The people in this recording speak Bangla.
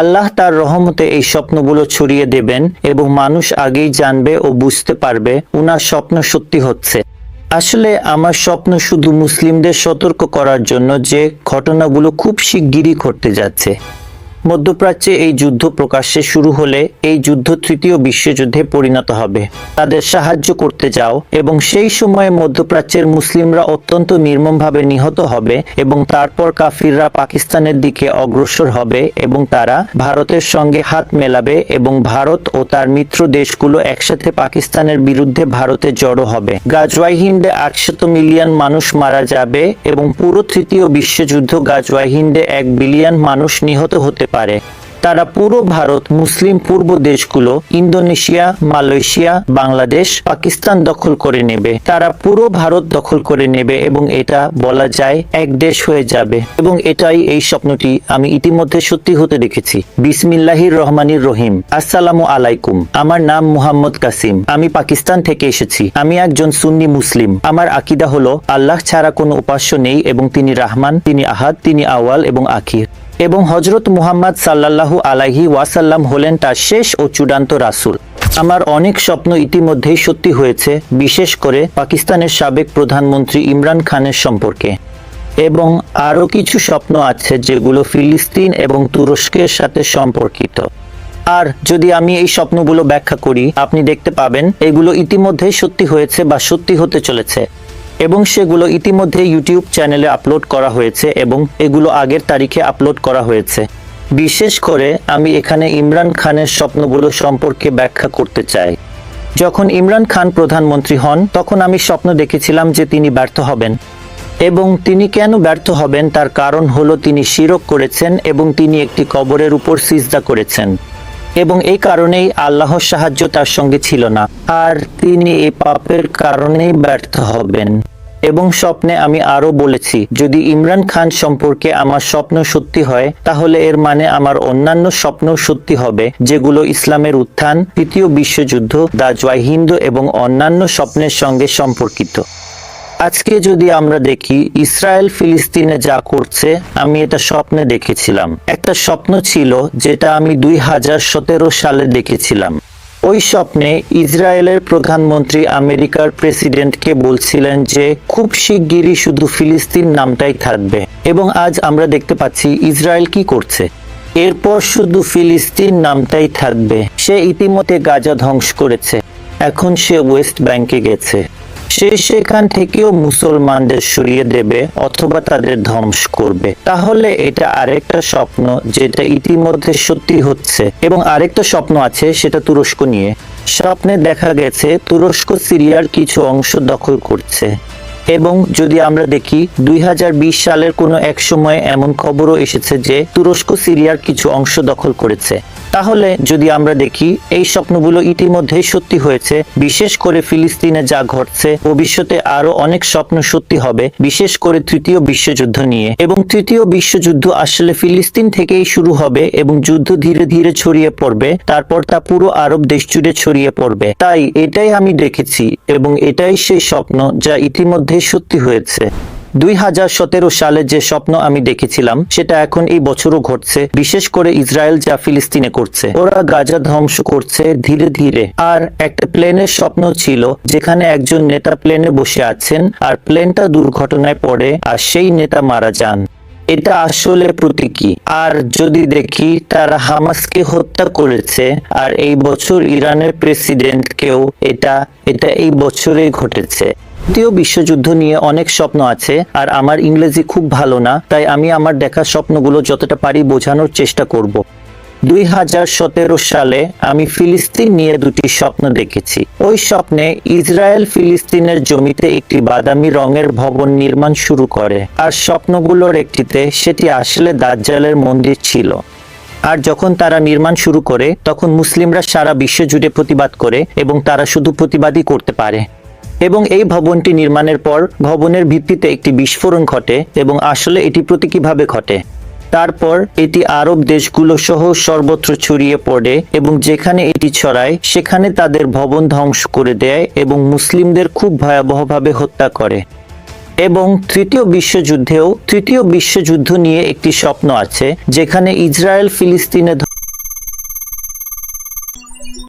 আল্লাহ তার রহমতে এই স্বপ্নগুলো ছড়িয়ে দেবেন এবং মানুষ আগেই জানবে ও বুঝতে পারবে উনার স্বপ্ন সত্যি হচ্ছে। আসলে আমার স্বপ্ন শুধু মুসলিমদের সতর্ক করার জন্য যে ঘটনাগুলো খুব শিগগিরই ঘটতে যাচ্ছে। মধ্যপ্রাচ্যে এই যুদ্ধ প্রকাশ্যে শুরু হলে এই যুদ্ধ তৃতীয় বিশ্বযুদ্ধে পরিণত হবে। তাদের সাহায্য করতে যাও এবং সেই সময়ে মধ্যপ্রাচ্যের মুসলিমরা অত্যন্ত নির্মমভাবে নিহত হবে এবং তারপর কাফিররা পাকিস্তানের দিকে অগ্রসর হবে এবং তারা ভারতের সঙ্গে হাত মেলাবে এবং ভারত ও তার মিত্র দেশগুলো একসাথে পাকিস্তানের বিরুদ্ধে ভারতে জড়ো হবে। গাজওয়াই হিন্দে আটশত মিলিয়ন মানুষ মারা যাবে এবং পুরো তৃতীয় বিশ্বযুদ্ধ গাজওয়াই হিন্দে এক বিলিয়ন মানুষ নিহত হতে পারে। তারা পুরো ভারত, মুসলিম পূর্ব দেশগুলো, ইন্দোনেশিয়া, মালয়েশিয়া, বাংলাদেশ, পাকিস্তান দখল করে নেবে। তারা পুরো ভারত দখল করে নেবে এবং এটা বলা যায় এক দেশ হয়ে যাবে। এবং এটাই এই স্বপ্নটি আমি ইতিমধ্যে সত্যি হতে দেখেছি। বিসমিল্লাহির রহমানির রহিম। আসসালামু আলাইকুম। আমার নাম মুহাম্মদ কাসিম। আমি পাকিস্তান থেকে এসেছি। আমি একজন সুন্নি মুসলিম। আমার আকিদা হলো, আল্লাহ ছাড়া কোনো উপাস্য নেই এবং তিনি রাহমান, তিনি আহাদ, তিনি আওয়াল এবং আখির। এবং হজরত মুহাম্মদ সাল্লাল্লাহু আলাইহি ওয়াসাল্লাম হলেন তার শেষ ও চূড়ান্ত রাসুল। আমার অনেক স্বপ্ন ইতিমধ্যেই সত্যি হয়েছে, বিশেষ করে পাকিস্তানের সাবেক প্রধানমন্ত্রী ইমরান খানের সম্পর্কে। এবং আরও কিছু স্বপ্ন আছে যেগুলো ফিলিস্তিন এবং তুরস্কের সাথে সম্পর্কিত। আর যদি আমি এই স্বপ্নগুলো ব্যাখ্যা করি, আপনি দেখতে পাবেন, এগুলো ইতিমধ্যেই সত্যি হয়েছে বা সত্যি হতে চলেছে। এবং সেগুলো ইতিমধ্যে ইউটিউব চ্যানেলে আপলোড করা হয়েছে এবং এগুলো আগের তারিখে আপলোড করা হয়েছে। বিশেষ করে আমি এখানে ইমরান খানের স্বপ্নগুলো সম্পর্কে ব্যাখ্যা করতে চাই। যখন ইমরান খান প্রধানমন্ত্রী হন, তখন আমি স্বপ্ন দেখেছিলাম যে তিনি ব্যর্থ হবেন। এবং তিনি কেন ব্যর্থ হবেন তার কারণ হলো তিনি শিরক করেছেন এবং তিনি একটি কবরের উপর সিজদা করেছেন। এবং এই কারণেই আল্লাহর সাহায্য তার সঙ্গে ছিল না। আর তিনি এই পাপের কারণেই ব্যর্থ হবেন। এবং স্বপ্নে আমি আরও বলেছি, যদি ইমরান খান সম্পর্কে আমার স্বপ্ন সত্যি হয়, তাহলে এর মানে আমার অন্যান্য স্বপ্ন সত্যি হবে, যেগুলো ইসলামের উত্থান, তৃতীয় বিশ্বযুদ্ধ দা জয় হিন্দু এবং অন্যান্য স্বপ্নের সঙ্গে সম্পর্কিত। আজকে যদি আমরা দেখি, ইসরায়েল ফিলিস্তিনে যা করছে, আমি এটা স্বপ্নে দেখেছিলাম। একটা স্বপ্ন ছিল, যেটা আমি দুই হাজার সতেরো সালে দেখেছিলাম। ওই স্বপ্নে ইসরায়েলের প্রধানমন্ত্রী আমেরিকার প্রেসিডেন্টকে বলছিলেন যে খুব শিগগিরই শুধু ফিলিস্তিন নামটাই থাকবে এবং আজ আমরা দেখতে পাচ্ছি ইসরায়েল কি করছে। এরপর শুধু ফিলিস্তিন নামটাই থাকবে। সে ইতিমধ্যে গাজা ধ্বংস করেছে। এখন সে ওয়েস্ট ব্যাংকে গেছে। সে সেখান থেকেও মুসলমানদের সরিয়ে দেবে অথবা তাদের ধ্বংস করবে। তাহলে এটা আরেকটা স্বপ্ন যেটা ইতিমধ্যে সত্যি হচ্ছে। এবং আরেকটা স্বপ্ন আছে সেটা তুরস্ক নিয়ে। স্বপ্নে দেখা গেছে তুরস্ক সিরিয়ার কিছু অংশ দখল করছে। এবং যদি আমরা দেখি, দুই হাজার বিশ সালের কোনো এক সময় এমন খবরও এসেছে যে তুরস্ক সিরিয়ার কিছু অংশ দখল করেছে। তাহলে যদি আমরা দেখি, এই স্বপ্নগুলো ইতিমধ্যেই সত্যি হয়েছে, বিশেষ করে ফিলিস্তিনে যা ঘটছে, ভবিষ্যতে আরও অনেক স্বপ্ন সত্যি হবে, বিশেষ করে তৃতীয় বিশ্বযুদ্ধ নিয়ে। এবং তৃতীয় বিশ্বযুদ্ধ আসলে ফিলিস্তিন থেকেই শুরু হবে এবং যুদ্ধ ধীরে ধীরে ছড়িয়ে পড়বে, তারপর তা পুরো আরব দেশ জুড়ে ছড়িয়ে পড়বে। তাই এটাই আমি দেখেছি এবং এটাই সেই স্বপ্ন যা ইতিমধ্যেই সত্যি হয়েছে। দুই হাজার সতেরো সালে যে স্বপ্ন আমি দেখেছিলাম, সেটা এখন এই বছরও ঘটছে। বিশেষ করে ইসরায়েল যা ফিলিস্তিনে করছে। ওরা গাজা ধ্বংস করছে ধীরে ধীরে। আর একটা প্লেনের স্বপ্ন ছিল, যেখানে একজন নেতা প্লেনে বসে আছেন, আর প্লেনটা দুর্ঘটনায় পড়ে, আর সেই নেতা মারা যান। এটা আসলে প্রতীকী। আর যদি দেখি, তারা হামাসকে হত্যা করেছে, আর এই বছর ইরানের প্রেসিডেন্টকেও এটা এটা এই বছরেই ঘটেছে। দ্বিতীয় বিশ্বযুদ্ধ নিয়ে অনেক স্বপ্ন আছে, আর আমার ইংরেজি খুব ভালো না, তাই আমি আমার দেখা স্বপ্নগুলো যতটা পারি বোঝানোর চেষ্টা করব। দুই হাজার সতেরো সালে আমি ফিলিস্তিন নিয়ে দুটি স্বপ্ন দেখেছি। ওই স্বপ্নে ইসরায়েল ফিলিস্তিনের জমিতে একটি বাদামি রঙের ভবন নির্মাণ শুরু করে, আর স্বপ্নগুলোর একটিতে সেটি আসলে দাজ্জালের মন্দির ছিল। আর যখন তারা নির্মাণ শুরু করে, তখন মুসলিমরা সারা বিশ্ব জুড়ে প্রতিবাদ করে এবং তারা শুধু প্রতিবাদই করতে পারে। এবং এই ভবনটি নির্মাণের পর ভবনের ভিত্তিতে একটি বিস্ফোরণ ঘটে এবং আসলে এটি প্রতীকীভাবে ঘটে। তারপর এটি আরব দেশগুলো সহ সর্বত্র ছড়িয়ে পড়ে এবং যেখানে এটি ছড়ায়, সেখানে তাদের ভবন ধ্বংস করে দেয় এবং মুসলিমদের খুব ভয়াবহভাবে হত্যা করে। এবং তৃতীয় বিশ্বযুদ্ধেও, তৃতীয় বিশ্বযুদ্ধ নিয়ে একটি স্বপ্ন আছে, যেখানে ইসরায়েল ফিলিস্তিনে